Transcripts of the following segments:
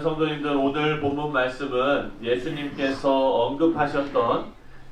성도님들 오늘 본문 말씀은 예수님께서 언급하셨던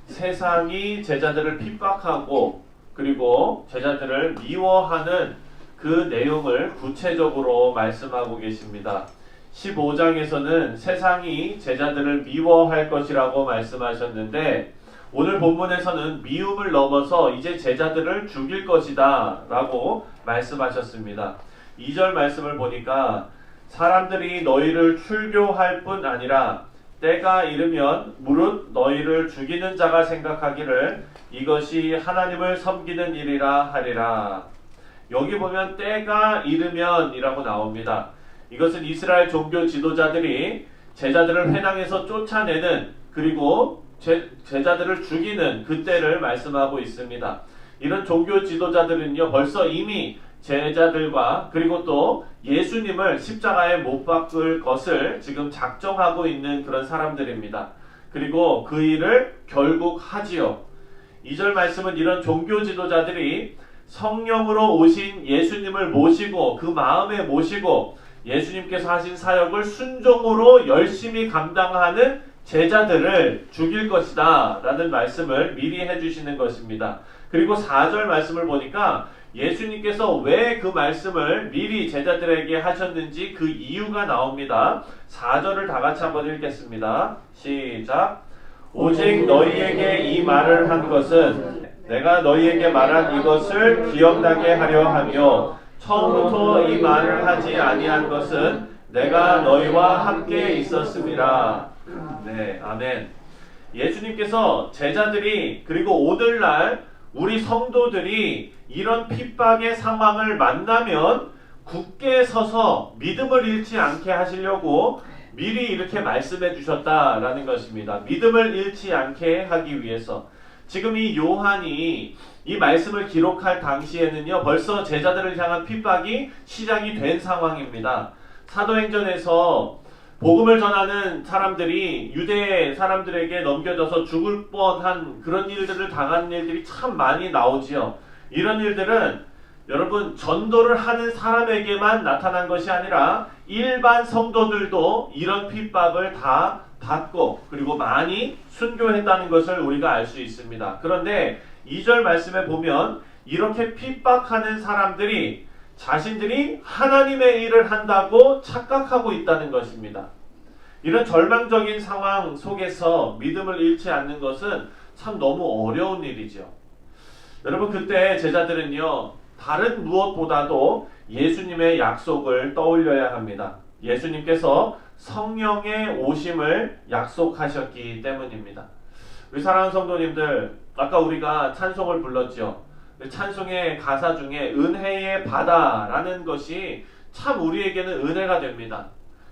세상이 제자들을 핍박하고 그리고 제자들을 미워하는 그 내용을 구체적으로 말씀하고 계십니다. 15장에서는 세상이 제자들을 미워할 것이라고 말씀하셨는데 오늘 본문에서는 미움을 넘어서 이제 제자들을 죽일 것이다 라고 말씀하셨습니다. 2절 말씀을 보니까 사람들이 너희를 출교할 뿐 아니라 때가 이르면 무릇 너희를 죽이는 자가 생각하기를 이것이 하나님을 섬기는 일이라 하리라. 여기 보면 때가 이르면이라고 나옵니다. 이것은 이스라엘 종교 지도자들이 제자들을 회당에서 쫓아내는 그리고 제, 제자들을 죽이는 그때를 말씀하고 있습니다. 이런 종교 지도자들은요 벌써 이미 제자들과 그리고 또 예수님을 십자가에 못 박을 것을 지금 작정하고 있는 그런 사람들입니다. 그리고 그 일을 결국 하지요. 2절 말씀은 이런 종교 지도자들이 성령으로 오신 예수님을 모시고 그 마음에 모시고 예수님께서 하신 사역을 순종으로 열심히 감당하는 제자들을 죽일 것이다 라는 말씀을 미리 해주시는 것입니다. 그리고 4절 말씀을 보니까 예수님께서 왜 그 말씀을 미리 제자들에게 하셨는지 그 이유가 나옵니다. 4절을 다 같이 한번 읽겠습니다. 시작. 오직 너희에게 이 말을 한 것은 내가 너희에게 말한 이것을 기억나게 하려 하며 처음부터 이 말을 하지 아니한 것은 내가 너희와 함께 있었음이라. 네, 아멘. 예수님께서 제자들이 그리고 오늘날 우리 성도들이 이런 핍박의 상황을 만나면 굳게 서서 믿음을 잃지 않게 하시려고 미리 이렇게 말씀해 주셨다라는 것입니다. 믿음을 잃지 않게 하기 위해서. 지금 이 요한이 이 말씀을 기록할 당시에는요, 벌써 제자들을 향한 핍박이 시작이 된 상황입니다. 사도행전에서 복음을 전하는 사람들이 유대 사람들에게 넘겨져서 죽을 뻔한 그런 일들을 당한 일들이 참 많이 나오지요. 이런 일들은 여러분 전도를 하는 사람에게만 나타난 것이 아니라 일반 성도들도 이런 핍박을 다 받고 그리고 많이 순교했다는 것을 우리가 알 수 있습니다. 그런데 2절 말씀에 보면 이렇게 핍박하는 사람들이 자신들이 하나님의 일을 한다고 착각하고 있다는 것입니다. 이런 절망적인 상황 속에서 믿음을 잃지 않는 것은 참 너무 어려운 일이죠. 여러분 그때 제자들은요 다른 무엇보다도 예수님의 약속을 떠올려야 합니다. 예수님께서 성령의 오심을 약속하셨기 때문입니다. 우리 사랑하는 성도님들 아까 우리가 찬송을 불렀죠. 찬송의 가사 중에 은혜의 바다라는 것이 참 우리에게는 은혜가 됩니다.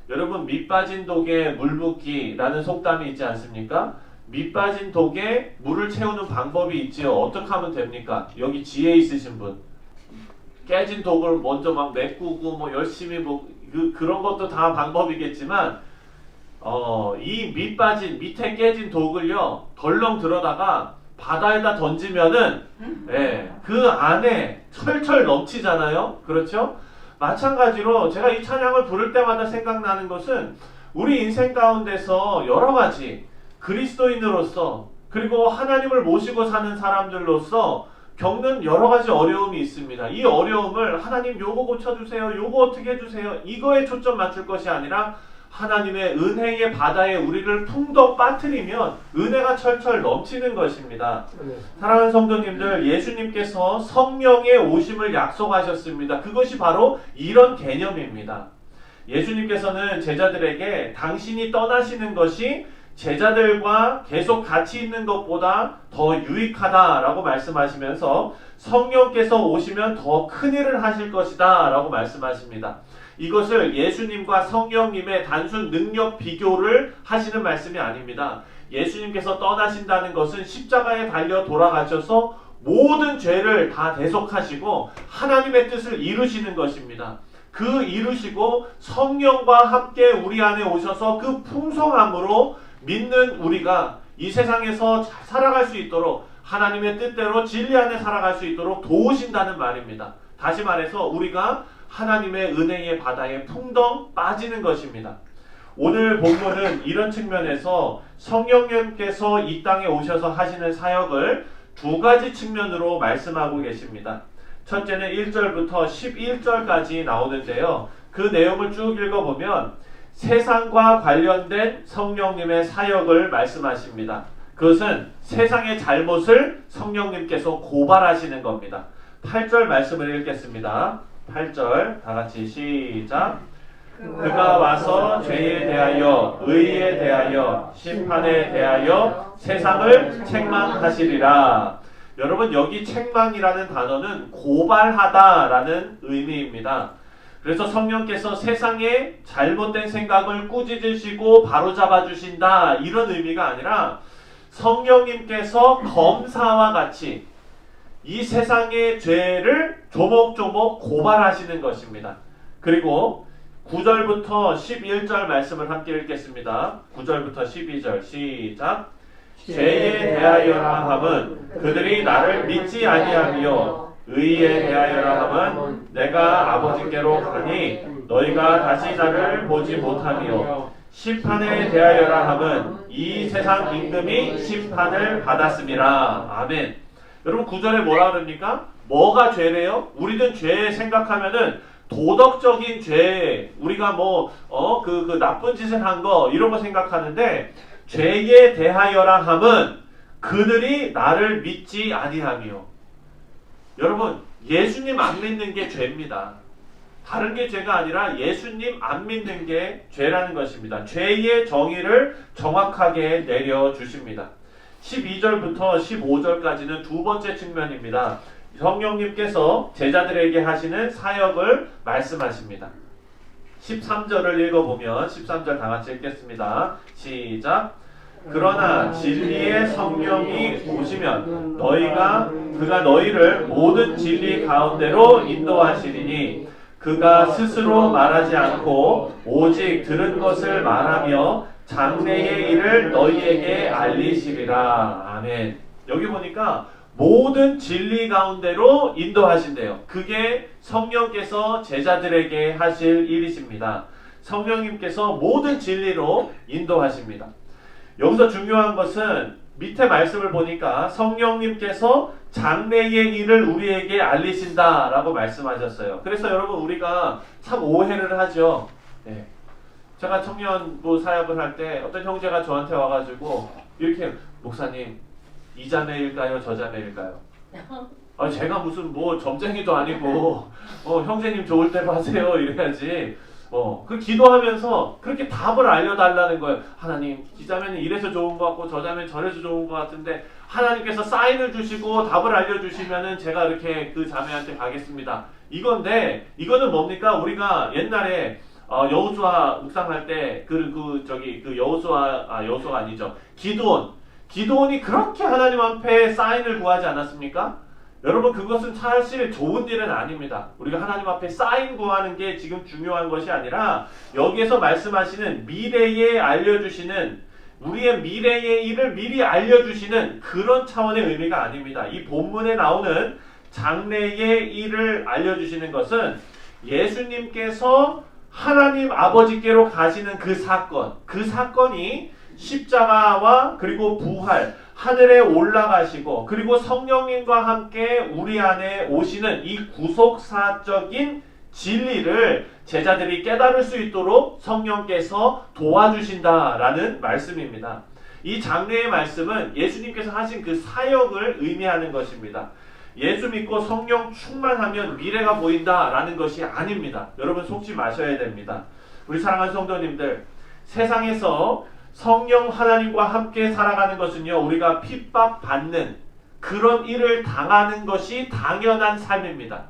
여러분 밑 빠진 독에 물 붓기라는 속담이 있지 않습니까? 밑 빠진 독에 물을 채우는 방법이 있지요. 어떻게 하면 됩니까? 여기 지혜 있으신 분. 깨진 독을 먼저 막 메꾸고 뭐 열심히 뭐 그, 그런 것도 다 방법이겠지만 어, 이 밑 빠진 밑에 깨진 독을요 덜렁 들어다가 바다에다 던지면은 예, 그 안에 철철 넘치잖아요. 그렇죠? 마찬가지로 제가 이 찬양을 부를 때마다 생각나는 것은 우리 인생 가운데서 여러 가지 그리스도인으로서 그리고 하나님을 모시고 사는 사람들로서 겪는 여러 가지 어려움이 있습니다. 이 어려움을 하나님 요거 고쳐주세요. 요거 어떻게 해주세요. 이거에 초점 맞출 것이 아니라 하나님의 은혜의 바다에 우리를 풍덩 빠뜨리면 은혜가 철철 넘치는 것입니다. 사랑하는 성도님들, 예수님께서 성령의 오심을 약속하셨습니다. 그것이 바로 이런 개념입니다. 예수님께서는 제자들에게 당신이 떠나시는 것이 제자들과 계속 같이 있는 것보다 더 유익하다라고 말씀하시면서 성령께서 오시면 더 큰 일을 하실 것이다라고 말씀하십니다. 이것을 예수님과 성령님의 단순 능력 비교를 하시는 말씀이 아닙니다. 예수님께서 떠나신다는 것은 십자가에 달려 돌아가셔서 모든 죄를 다 대속하시고 하나님의 뜻을 이루시는 것입니다. 그 이루시고 성령과 함께 우리 안에 오셔서 그 풍성함으로 믿는 우리가 이 세상에서 잘 살아갈 수 있도록 하나님의 뜻대로 진리 안에 살아갈 수 있도록 도우신다는 말입니다. 다시 말해서 우리가 하나님의 은혜의 바다에 풍덩 빠지는 것입니다. 오늘 본문은 이런 측면에서 성령님께서 이 땅에 오셔서 하시는 사역을 두 가지 측면으로 말씀하고 계십니다. 첫째는 1절부터 11절까지 나오는데요. 그 내용을 쭉 읽어보면 세상과 관련된 성령님의 사역을 말씀하십니다. 그것은 세상의 잘못을 성령님께서 고발하시는 겁니다. 8절 말씀을 읽겠습니다. 8절 다 같이 시작. 그가 와서 죄에 대하여 의에 대하여 심판에 대하여 세상을 책망하시리라. 여러분 여기 책망이라는 단어는 고발하다라는 의미입니다. 그래서 성령께서 세상의 잘못된 생각을 꾸짖으시고 바로잡아 주신다 이런 의미가 아니라 성령님께서 검사와 같이 이 세상의 죄를 조목조목 고발하시는 것입니다. 그리고 9절부터 11절 말씀을 함께 읽겠습니다. 9절부터 12절 시작. 죄에 대하여라 함은 그들이 나를 믿지 아니하며 의에 대하여라 함은 내가 아버지께로 가니 너희가 다시 나를 보지 못하며 심판에 대하여라 함은 이 세상 임금이 심판을 받았음이라. 아멘. 여러분 구절에 뭐라 그럽니까? 뭐가 죄래요? 우리는 죄 생각하면은 도덕적인 죄, 우리가 뭐, 어, 그, 그 나쁜 짓을 한 거, 이런 거 생각하는데, 죄에 대하여라 함은 그들이 나를 믿지 아니하며. 여러분, 예수님 안 믿는 게 죄입니다. 다른 게 죄가 아니라 예수님 안 믿는 게 죄라는 것입니다. 죄의 정의를 정확하게 내려주십니다. 12절부터 15절까지는 두 번째 측면입니다. 성령님께서 제자들에게 하시는 사역을 말씀하십니다. 13절을 읽어보면 13절 다 같이 읽겠습니다. 시작. 그러나 진리의 성령이 오시면 너희가 그가 너희를 모든 진리 가운데로 인도하시리니 그가 스스로 말하지 않고 오직 들은 것을 말하며 장래의 일을 너희에게 알리시리라. 아멘. 여기 보니까 모든 진리 가운데로 인도하신대요. 그게 성령께서 제자들에게 하실 일이십니다. 성령님께서 모든 진리로 인도하십니다. 여기서 중요한 것은 밑에 말씀을 보니까 성령님께서 장래의 일을 우리에게 알리신다라고 말씀하셨어요. 그래서 여러분 우리가 참 오해를 하죠. 네. 제가 청년부 사역을 할 때 어떤 형제가 저한테 와가지고 이렇게 목사님 이 자매일까요 저 자매일까요? 아 제가 무슨 뭐 점쟁이도 아니고 어 형제님 좋을 대로 하세요 이래야지. 어 그 기도하면서 그렇게 답을 알려달라는 거예요. 하나님 이 자매는 이래서 좋은 것 같고 저 자매는 저래서 좋은 것 같은데 하나님께서 사인을 주시고 답을 알려주시면은 제가 이렇게 그 자매한테 가겠습니다. 이건데 이거는 뭡니까? 우리가 옛날에 어, 여호수아 묵상할 때그 그 저기 그 여호수아 아 여호수아가 아니죠 기도원 기도원이 그렇게 하나님 앞에 사인을 구하지 않았습니까? 여러분 그것은 사실 좋은 일은 아닙니다. 우리가 하나님 앞에 사인 구하는 게 지금 중요한 것이 아니라 여기에서 말씀하시는 미래에 알려주시는 우리의 미래의 일을 미리 알려주시는 그런 차원의 의미가 아닙니다. 이 본문에 나오는 장래의 일을 알려주시는 것은 예수님께서 하나님 아버지께로 가시는 그 사건, 그 사건이 십자가와 그리고 부활, 하늘에 올라가시고 그리고 성령님과 함께 우리 안에 오시는 이 구속사적인 진리를 제자들이 깨달을 수 있도록 성령께서 도와주신다라는 말씀입니다. 이 장래의 말씀은 예수님께서 하신 그 사역을 의미하는 것입니다. 예수 믿고 성령 충만하면 미래가 보인다라는 것이 아닙니다. 여러분 속지 마셔야 됩니다. 우리 사랑하는 성도님들, 세상에서 성령 하나님과 함께 살아가는 것은요, 우리가 핍박받는 그런 일을 당하는 것이 당연한 삶입니다.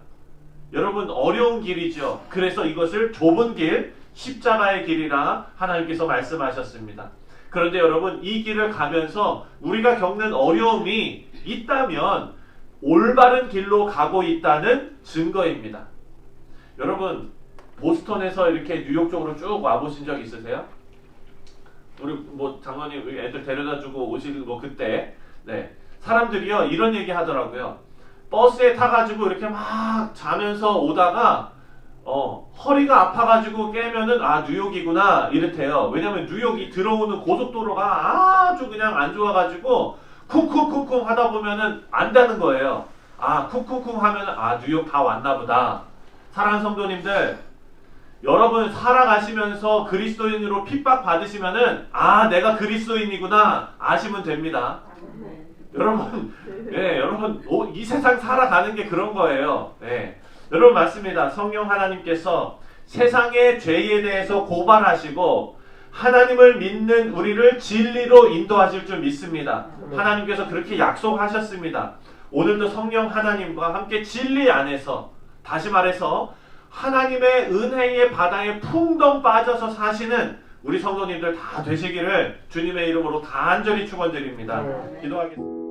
여러분, 어려운 길이죠. 그래서 이것을 좁은 길, 십자가의 길이라 하나님께서 말씀하셨습니다. 그런데 여러분, 이 길을 가면서 우리가 겪는 어려움이 있다면 올바른 길로 가고 있다는 증거입니다. 여러분, 보스턴에서 이렇게 뉴욕 쪽으로 쭉 와보신 적 있으세요? 우리 뭐 장관님 애들 데려다 주고 오실 뭐 그때 네 사람들이요 이런 얘기 하더라고요 버스에 타가지고 이렇게 막 자면서 오다가 어, 허리가 아파가지고 깨면은 아 뉴욕이구나 이렇대요. 왜냐면 뉴욕이 들어오는 고속도로가 아주 그냥 안 좋아가지고 쿵쿵쿵쿵 하다 보면은 안다는 거예요. 아 쿵쿵쿵 하면은 아 뉴욕 다 왔나 보다. 사랑하는 성도님들 여러분 살아가시면서 그리스도인으로 핍박 받으시면은 아 내가 그리스도인이구나 아시면 됩니다. 여러분, 네, 여러분 오- 이 세상 살아가는 게 그런 거예요. 네, 여러분 맞습니다. 성령 하나님께서 세상의 죄에 대해서 고발하시고 하나님을 믿는 우리를 진리로 인도하실 줄 믿습니다. 하나님께서 그렇게 약속하셨습니다. 오늘도 성령 하나님과 함께 진리 안에서 다시 말해서 하나님의 은혜의 바다에 풍덩 빠져서 사시는 우리 성도님들 다 되시기를 주님의 이름으로 간절히 축원드립니다. 기도하겠습니다.